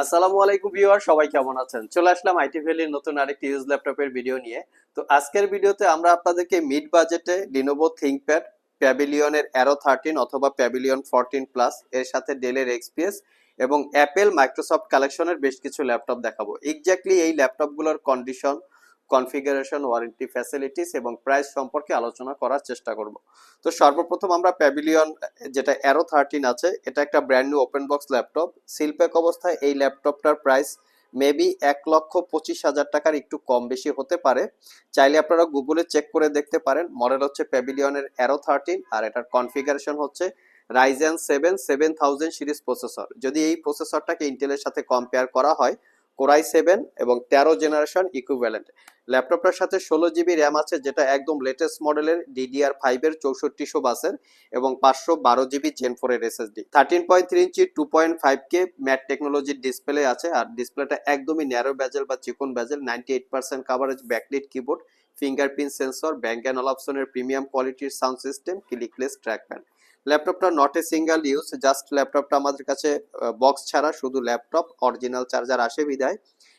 আসসালামু আলাইকুম ভিউয়ার, সবাই কেমন আছেন? চলে আসলাম আইটি ভ্যালির নতুন আরেকটি ইউজ ল্যাপটপের ভিডিও নিয়ে। তো আজকের ভিডিওতে আমরা আপনাদেরকে মিড বাজেটে লিনোভো থিঙ্কপ্যাড প্যাভিলিয়নের অ্যারো থার্টিন অথবা প্যাভিলিয়ন ফোরটিন প্লাস এর সাথে ডেলের এক্সপিএস এবং অ্যাপেল মাইক্রোসফট কালেকশনের বেশ কিছু ল্যাপটপ দেখাবো। এক্স্যাক্টলি এই ল্যাপটপগুলোর কন্ডিশন কনফিগারেশন ওয়ারেন্টি ফ্যাসিলিটিস এবং প্রাইস সম্পর্কে আলোচনা করার চেষ্টা করব। তো সর্বপ্রথম আমরা প্যাভিলিয়ন যেটা অ্যারো থার্টিন আছে, এটা একটা brand new open box laptop শিল্পেক অবস্থায় এই ল্যাপটপটার প্রাইস মেবি এক লক্ষ পঁচিশ হাজার টাকার একটু কম বেশি হতে পারে। চাইলে আপনারা গুগলে চেক করে দেখতে পারেন। মডেল হচ্ছে প্যাভিলিয়নের অ্যারো থার্টিন আর এটার কনফিগারেশন হচ্ছে Ryzen seven seven thousand series processor যদি এই প্রসেসরটাকে ইন্টেলের সাথে কম্পেয়ার করা হয় কোরাই সেভেন এবং তেরো জেনারেশন ইকুইভ্যালেন্ট ল্যাপটপটার সাথে ষোলো জিবি র্যাম আছে, যেটা একদম লেটেস্ট মডেলের ডিডিআর ফাইভের চৌষট্টিশো বাসের এবং পাঁচশো বারো জিবি জেন ফোরের SSD thirteen point three inch two point five K matte টেকনোলজির ডিসপ্লে আছে, আর ডিসপ্লেটা একদমই ন্যারো ব্যাজেল বা চিকন bezel ninety eight percent coverage backlit keyboard fingerprint sensor bank and অপশনের প্রিমিয়াম কোয়ালিটির সাউন্ড সিস্টেম ক্লিকলেস ট্র্যাকপ্যাড ল্যাপটপটা not a single use just ল্যাপটপটা আমাদের কাছে বক্স ছাড়া শুধু ল্যাপটপ অরিজিনাল চার্জার আসে বিদায়।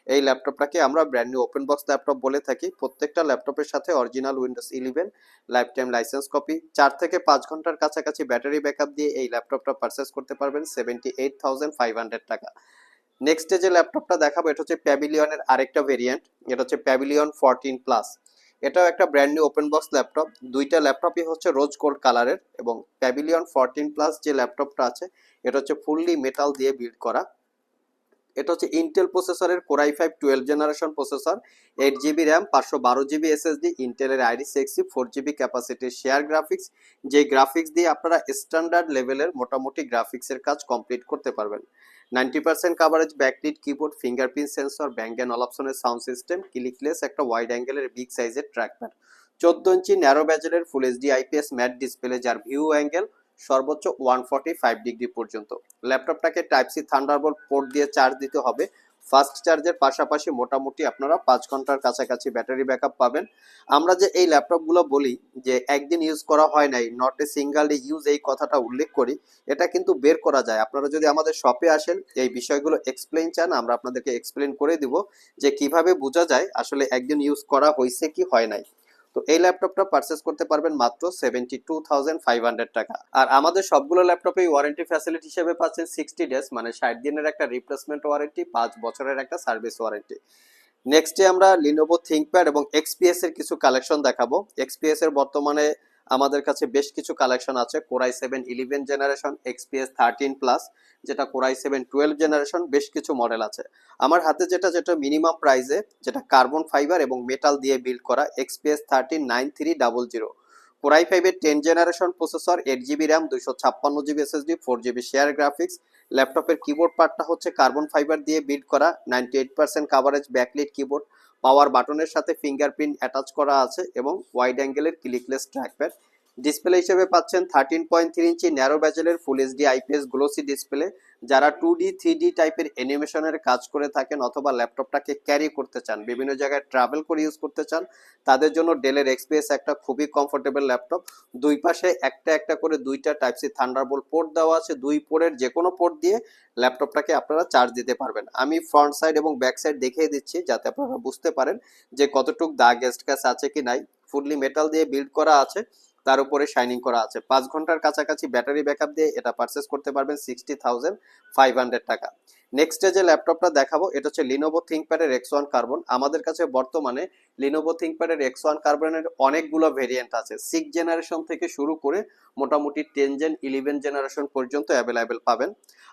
এই ল্যাপটপটাকে আমরা brand new open box laptop বলে থাকি। প্রত্যেকটা ল্যাপটপের সাথে original Windows eleven life time licence copy চার থেকে পাঁচ ঘণ্টার কাছাকাছি ব্যাটারি ব্যাকআপ দিয়ে এই ল্যাপটপটা পারচেস করতে পারবেন seventy eight thousand five hundred টাকা নেক্সটে যে ল্যাপটপটা দেখাবো, এটা হচ্ছে প্যাভিলিয়নের আরেকটা ভেরিয়েন্ট এটা হচ্ছে প্যাভিলিয়ন ফোরটিন প্লাস এটাও একটা brand new open box laptop দুইটা ল্যাপটপই হচ্ছে রোজ গোল্ড কালারের এবং প্যাভিলিয়ন ফোরটিন প্লাস যে ল্যাপটপটা আছে, এটা হচ্ছে ফুললি মেটাল দিয়ে বিল্ড করা। এটা হচ্ছে ইন্টেল প্রসেসরের Core i five twelve generation processor eight GB RAM পাঁচশো বারো জিবি এসএসডি ইন্টেলের আইডি সিক্সটি ফোর জিবি ক্যাপাসিটির শেয়ার গ্রাফিক্স যে গ্রাফিক্স দিয়ে আপনারা স্ট্যান্ডার্ড লেভেলের মোটামুটি গ্রাফিক্সের কাজ কমপ্লিট করতে পারবেন। Ninety percent coverage backlit keyboard fingerprint sensor bank and অপশনের সাউন্ড সিস্টেম ক্লিকলেস একটা ওয়াইড অ্যাঙ্গেলের বিগ সাইজের ট্র্যাকপ্যাড চোদ্দ ইঞ্চি narrow ব্যাজেলের full HD IPS matte display যার ভিউ অ্যাঙ্গেল সর্বোচ্চ ওয়ান ফর্টি ফাইভ ডিগ্রি পর্যন্ত। ল্যাপটপটাকে টাইপ সি থান্ডারবোল্ট পোর্ট দিয়ে চার্জ দিতে হবে। ফাস্ট চার্জের পাশাপাশি মোটামুটি আপনারা পাঁচ ঘণ্টার কাছাকাছি ব্যাটারি ব্যাকআপ পাবেন। আমরা যে এই ল্যাপটপগুলো বলি যে একদিন ইউজ করা হয় নাই, নট এ সিঙ্গাল ইউজ এই কথাটা উল্লেখ করি, এটা কিন্তু বের করা যায়। আপনারা যদি আমাদের শপে আসেন, এই বিষয়গুলো এক্সপ্লেন চান, আমরা আপনাদেরকে এক্সপ্লেন করে দিব যে কীভাবে বোঝা যায় আসলে একদিন ইউজ করা হয়েছে কি হয় নাই। তো এই ল্যাপটপটা পারচেস করতে পারবেন মাত্র seventy two thousand five hundred টাকা। আর আমাদের সবগুলো ল্যাপটপে ওয়ারেন্টি ফ্যাসিলিটি হিসেবে পাচ্ছেন সিক্সটি ডেজ মানে ষাট দিনের একটা রিপ্লেসমেন্ট ওয়ারেন্টি পাঁচ বছরের একটা সার্ভিস ওয়ারেন্টি নেক্সটে আমরা লিনোভো থিঙ্কপ্যাড এবং এক্সপিএস এর কিছু কালেকশন দেখাবো। এক্সপিএস এর বর্তমানে আমাদের কাছে বেশ কিছু কালেকশন আছে। Core i seven eleven generation XPS thirteen plus যেটা Core i seven twelve generation বেশ কিছু মডেল আছে। আমার হাতে যেটা যেটা মিনিমাম প্রাইসে যেটা কার্বন ফাইবার এবং মেটাল দিয়ে বিল্ড করা XPS thirteen nine three double zero core i ফাইভের ten generation processor eight GB RAM দুইশো ছাপ্পান্ন GB SSD four GB share graphics ল্যাপটপের কিবোর্ড পার্টটা হচ্ছে কার্বন ফাইবার দিয়ে বিল্ড করা ninety eight percent coverage backlit keyboard power বাটনের সাথে ফিঙ্গারপ্রিন্ট অ্যাটাচ করা আছে এবং ওয়াইড অ্যাঙ্গেলের ক্লিকলেস ট্র্যাকপ্যাড। ডিসপ্লে হিসেবে পাচ্ছেন thirteen point three inch narrow ব্যাজেলের full HD IPS glossy display যারা টু ডি থ্রি ডি টাইপের অ্যানিমেশনের কাজ করে থাকেন অথবা ল্যাপটপটাকে ক্যারি করতে চান, বিভিন্ন জায়গায় ট্রাভেল করে ইউজ করতে চান, তাদের জন্য ডেলের এক্সপিএস একটা খুবই কমফোর্টেবল ল্যাপটপ দুই পাশে একটা একটা করে দুইটা টাইপ সি থান্ডারবোল্ট পোর্ট দেওয়া আছে। দুই পোর্টের যে কোনো পোর্ট দিয়ে ল্যাপটপটাকে আপনারা চার্জ দিতে পারবেন। আমি ফ্রন্ট সাইড এবং ব্যাক সাইড দেখিয়ে দিচ্ছি যাতে আপনারা বুঝতে পারেন যে কতটুক দাগ গেস্ট গ্যাস আছে কি নাই। ফুডলি মেটাল দিয়ে বিল্ড করা আছে। তার উপরে শাইনিং করা আছে। পাঁচ ঘণ্টার কাছাকাছি ব্যাটারি ব্যাকআপ দিয়ে এটা পারচেস করতে পারবেন সিক্সটি থাউজেন্ড ফাইভ হান্ড্রেড টাকা। নেক্সটে যে ল্যাপটপটা দেখাবো, এটা হচ্ছে লিনোভো থিঙ্কপ্যাডের এক্স ওয়ান কার্বন আমাদের কাছে বর্তমানে লিনোভো থিঙ্কপ্যাডের এক্স ওয়ান কার্বনের অনেকগুলো ভেরিয়েন্ট আছে। সিক্স জেনারেশন থেকে শুরু করে মোটামুটি টেন জেন ইলেভেন জেনারেশন পর্যন্ত অ্যাভেলেবেল পাবেন।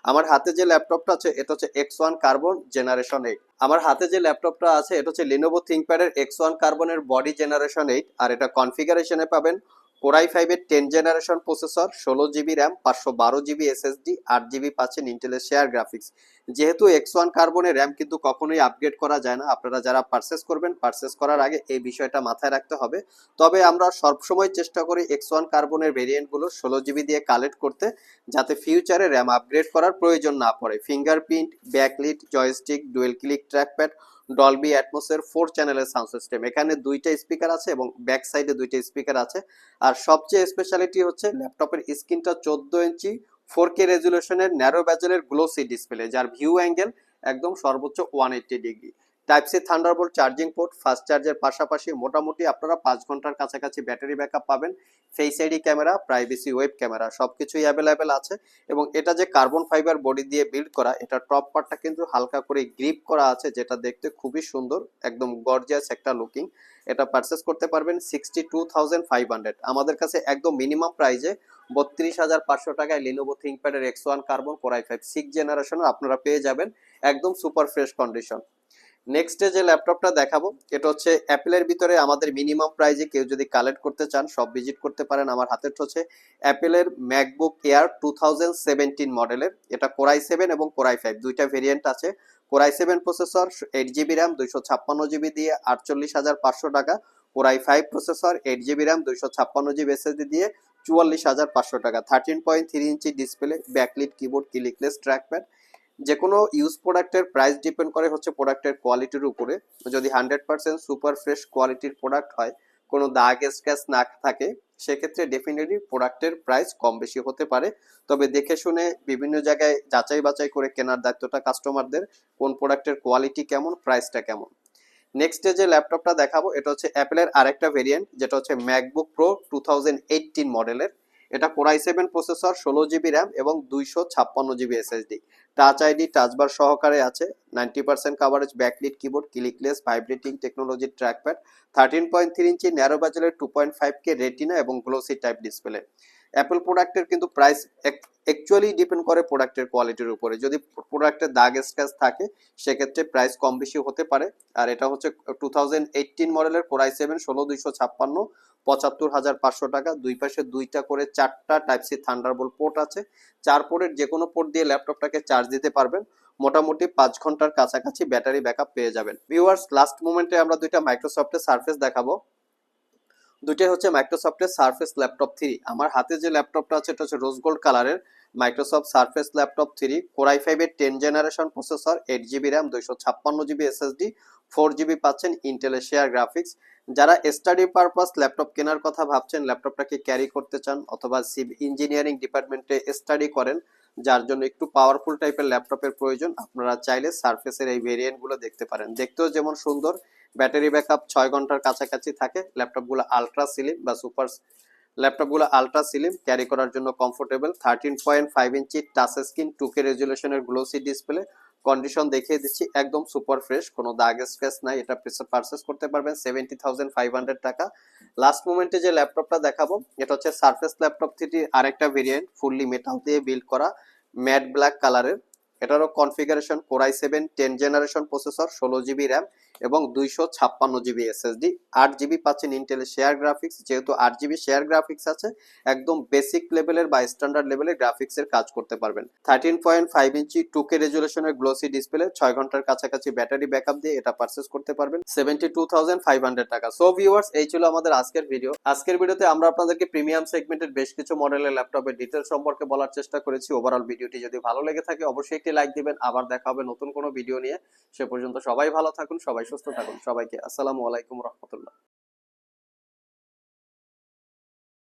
আমার হাতে যে ল্যাপটপটা আছে, এটা হচ্ছে X one carbon generation eight আমার হাতে যে ল্যাপটপটা আছে, এটা হচ্ছে লিনোভো থিঙ্কপ্যাডের এক্স ওয়ান কার্বনের বডি জেনারেশন এইট আর এটা কনফিগারেশনে পাবেন কোরাই ফাইভের টেন জেনারেশন প্রসেসর, ষোলো জিবি র্যাম, পাঁচশো বারো জিবি এসএসডি, আট জিবি পাচ্ছেন ইন্টেলের শেয়ার গ্রাফিক্স। যেহেতু এক্স ওয়ান কার্বনের র্যাম কিন্তু কখনোই আপগ্রেড করা যায় না। আপনারা যারা পারচেস করবেন পারচেস করার আগে এই বিষয়টা মাথায় রাখতে হবে। তবে আমরা সবসময় চেষ্টা করি এক্স ওয়ান কার্বনের ভেরিয়েন্টগুলো ষোলো জিবি দিয়ে কালেক্ট করতে, যাতে ফিউচারে র্যাম আপগ্রেড করার প্রয়োজন না পড়ে। Fingerprint backlit joystick dual click trackpad Dolby অ্যাটমসের four চ্যানেলের সাউন্ড সিস্টেম এখানে দুইটা স্পিকার আছে এবং ব্যাক সাইডে দুইটা স্পিকার আছে। আর সবচেয়ে স্পেশালিটি হচ্ছে ল্যাপটপের স্ক্রিনটা চোদ্দ ইঞ্চি ফোর কে রেজুলেশনের ন্যারো ব্যাজেলের গ্লোসি ডিসপ্লে যার ভিউ অ্যাঙ্গেল একদম সর্বোচ্চ one eighty degree type C Thunderbolt charging port fast চার্জের পাশাপাশি মোটামুটি আপনারা পাঁচ ঘণ্টার কাছাকাছি ব্যাটারি ব্যাকআপ পাবেন। Face ID camera privacy web camera, সবকিছুই অ্যাভেলেবেল আছে এবং এটা যে কার্বন ফাইবার বডি দিয়ে বিল্ড করা, এটা টপ পার্টটা কিন্তু হালকা করে গ্রিপ করা আছে, যেটা দেখতে খুবই সুন্দর, একদম গর্জিয়াস একটা লুকিং এটা পারচেস করতে পারবেন sixty two thousand five hundred আমাদের কাছে একদম মিনিমাম প্রাইজে বত্রিশ হাজার পাঁচশো টাকায় Lenovo থিঙ্কপ্যাডের X one carbon core i five six জেনারেশনের আপনারা পেয়ে যাবেন। একদম সুপার ফ্রেশ কন্ডিশন নেক্সটে যে ল্যাপটপটা দেখাবো, এটা হচ্ছে অ্যাপেলের ভিতরে আমাদের মিনিমাম প্রাইজে কেউ যদি কালেক্ট করতে চান, সব ভিজিট করতে পারেন, আমার হাতের হচ্ছে অ্যাপেলের MacBook Air two thousand seventeen মডেলের এটা কোরাই সেভেন এবং কোরাই ফাইভ দুইটা ভেরিয়েন্ট আছে। Core i seven processor eight GB RAM দুইশো ছাপ্পান্ন জিবি দিয়ে আটচল্লিশ হাজার পাঁচশো টাকা। Core i five processor eight GB RAM দুইশো ছাপ্পান্ন জিবি এসএসডি দিয়ে চুয়াল্লিশ হাজার পাঁচশো টাকা। Thirteen point three inch display backlit keyboard clickless trackpad যে কোনো ইউজ প্রোডাক্টের প্রাইস ডিপেন্ড করে হচ্ছে প্রোডাক্টের কোয়ালিটির উপরে। যদি হান্ড্রেড পার্সেন্ট সুপার ফ্রেশ কোয়ালিটির প্রোডাক্ট হয়, কোনো দাগ স্ক্র্যাচ না থাকে, সেক্ষেত্রে ডেফিনেটলি প্রোডাক্টের প্রাইস কম বেশি হতে পারে। তবে দেখে শুনে বিভিন্ন জায়গায় যাচাই বাছাই করে কেনার দায়িত্বটা কাস্টমারদের কোন প্রোডাক্টের কোয়ালিটি কেমন প্রাইসটা কেমন। নেক্সট যে ল্যাপটপটা দেখাবো, এটা হচ্ছে অ্যাপেলের আরেকটা ভেরিয়েন্ট যেটা হচ্ছে ম্যাকবুক প্রো টু মডেলের এটা কোরাই সেভেন প্রসেসর ষোলো জিবি র্যাম এবং দুইশো ছাপ্পান্ন GB SSD touch ID touch bar সহকারে আছে ninety percent coverage backlit keyboard clickless vibrating technology trackpad thirteen point three inch narrow বাজেলের two point five K Retina এবং glossy type display Apple প্রোডাক্টের কিন্তু price actually depend করে প্রোডাক্টের কোয়ালিটির উপরে। যদি প্রোডাক্টের দাগ স্ক্র্যাচ থাকে, সেক্ষেত্রে প্রাইস কম বেশি হতে পারে। আর এটা হচ্ছে টু থাউজেন্ড এইটিন মডেলের কোরাই সেভেন ষোলো, দুইশো ছাপ্পান্ন পঁচাত্তর হাজার পাঁচশো টাকা। দুই পাশে দুইটা করে চারটা টাইপ সি থান্ডারবোল্ট পোর্ট আছে। চার পোর্টের যে কোনো পোর্ট দিয়ে ল্যাপটপটাকে চার্জ দিতে পারবেন। মোটামুটি পাঁচ ঘণ্টার কাছাকাছি ব্যাটারি ব্যাকআপ পেয়ে যাবেন। ভিউয়ার্স লাস্ট মোমেন্টে আমরা দুইটা মাইক্রোসফটের সার্ফেস দেখাবো। দুইটাই হচ্ছে মাইক্রোসফটের সার্ফেস ল্যাপটপ থ্রি। আমার হাতে যে ল্যাপটপটা আছে, এটা হচ্ছে রোজ গোল্ড কালারের Microsoft Surface laptop three. Core i ফাইভের ten generation processor eight GB RAM দুইশো ছাপ্পান্ন জিবি এসএসডি ফোর জিবি পাচ্ছেন ইন্টেলের শেয়ার গ্রাফিক্স যারা স্টাডি পারপাস ল্যাপটপ কেনার কথা ভাবছেন ল্যাপটপটাকে ক্যারি করতে চান অথবা ইঞ্জিনিয়ারিং ডিপার্টমেন্টে স্টাডি করেন, যার জন্য একটু পাওয়ারফুল টাইপের ল্যাপটপের প্রয়োজন, আপনারা চাইলে সার্ফেসের এই ভেরিয়েন্টগুলো দেখতে পারেন। দেখতেও যেমন সুন্দর ব্যাটারি ব্যাকআপ ছয় ঘণ্টার কাছাকাছি থাকে ল্যাপটপগুলো আলট্রা সিলিম বা সুপার ল্যাপটপগুলো আলট্রা সিলিম ক্যারি করার জন্য comfortable thirteen point five inch touch screen two K রেজুলেশনের glossy display condition দেখিয়ে দিচ্ছি, একদম সুপার ফ্রেশ কোনো দাগ স্ক্র্যাচ নাই, এটা পারচেস করতে পারবেন সেভেন্টি থাউজেন্ড ফাইভ হান্ড্রেড টাকা। লাস্ট মোমেন্টে যে ল্যাপটপটা দেখাবো, এটা হচ্ছে সার্ফেস ল্যাপটপ থেকে আরেকটা ভেরিয়েন্ট ফুললি মেটাল দিয়ে বিল্ড করা ম্যাট ব্ল্যাক কালারের এটারও configuration Core i seven ten generation processor ষোলো জিবি র্যাম এবং দুইশো ছাপ্পান্ন জিবি এসএসডি আট জিবি পাচ্ছেন ইন্টেলের শেয়ার গ্রাফিক্স যেহেতু আট জিবি শেয়ার গ্রাফিক্স আছে, একদম বেসিক লেভেলের বা স্ট্যান্ডার্ড লেভেলের গ্রাফিক্সের কাজ করতে পারবেন। Thirteen point five inch two K রেজুলেশনের glossy display ছয় ঘণ্টার কাছাকাছি ব্যাটারি ব্যাকআপ দিয়ে এটা পারচেস করতে পারবেন। Seventy two thousand five hundred টাকা। সো ভিউয়ার্স এই ছিল আমাদের আজকের ভিডিও আজকের ভিডিওতে আমরা আপনাদেরকে প্রিমিয়াম সেগমেন্টের বেশ কিছু মডেলের ল্যাপটপের ডিটেল সম্পর্কে বলার চেষ্টা করেছি। ওভারঅল ভিডিওটি যদি ভালো লেগে থাকে, অবশ্যই একটি লাইক দিবেন। আবার দেখা হবে নতুন কোনো ভিডিও নিয়ে। সে পর্যন্ত সবাই ভালো থাকুন, সবাই সুস্থ থাকুন সবাইকে। আসসালামু আলাইকুম রহমতুল্লাহ।